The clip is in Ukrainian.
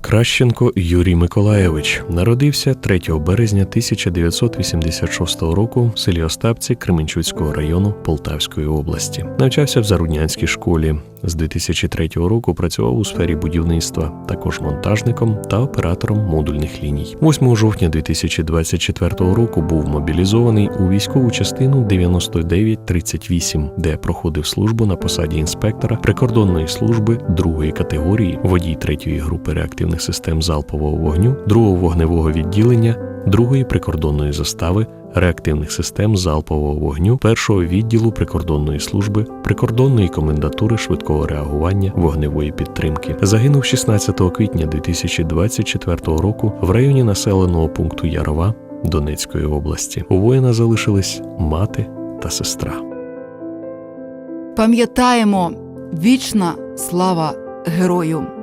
Кращенко Юрій Миколаєвич народився 3 березня 1986 року в селі Остапці Кременчуцького району Полтавської області. Навчався в Заруднянській школі. З 2003 року працював у сфері будівництва, також монтажником та оператором модульних ліній. 8 жовтня 2024 року був мобілізований у військову частину 9938, де проходив службу на посаді інспектора прикордонної служби другої категорії, водій третьої групи реактивних систем залпового вогню, другого вогневого відділення, другої прикордонної застави. Реактивних систем залпового вогню першого відділу прикордонної служби, прикордонної комендатури швидкого реагування вогневої підтримки. Загинув 16 квітня 2024 року в районі населеного пункту Ярова Донецької області. У воїна залишились мати та сестра. Пам'ятаємо вічна слава герою.